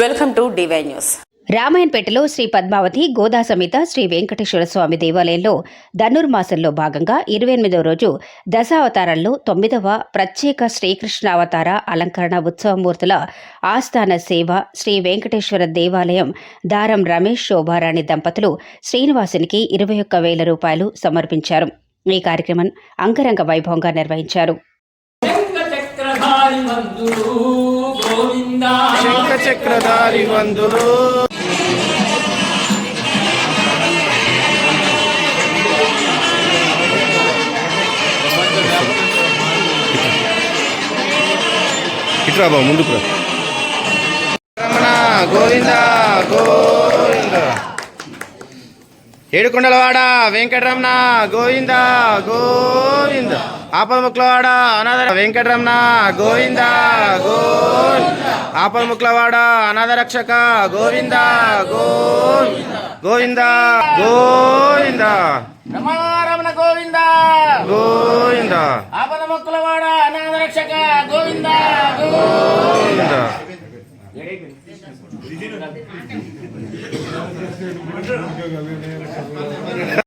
Welcome to D Y news. రామాయణపేటలో Shri Padmavathi Goda సమేత శ్రీ వెంకటేశ్వర స్వామి దేవాలయంలో ధనుర్మాసంలో భాగంగా ఇరవై ఎనిమిదవ రోజు దశావతారాల్లో తొమ్మిదవ ప్రత్యేక శ్రీకృష్ణ అవతార అలంకరణ ఉత్సవమూర్తుల ఆస్థాన సేవ శ్రీ వెంకటేశ్వర దేవాలయం దారం రమేష్ శోభారాణి దంపతులు శ్రీనివాసునికి ఇరవై ఒక్క వేల రూపాయలు సమర్పించారు. ఈ కార్యక్రమం అంగరంగ వైభవంగా నిర్వహించారు. చక్రధారి మందులు గోవిందా శంఖ చక్రధారి వందులు ఇట్రా బాబు ముందుకు రా. రమణ గోవింద గోవింద. ఏడుకొండలవాడ వెంకటరమణ గోవింద గోవింద. ఆపదముక్లవాడ అనాథ వెంకటరమణ గోవింద గోవింద ఆపదముక్లవాడ అనాథ రక్షక గోవింద గోవింద గోవింద. రమణ గోవింద. గోవింద. ఆపద మొక్కులవాడ అనాథ రక్షక గోవింద గోవింద.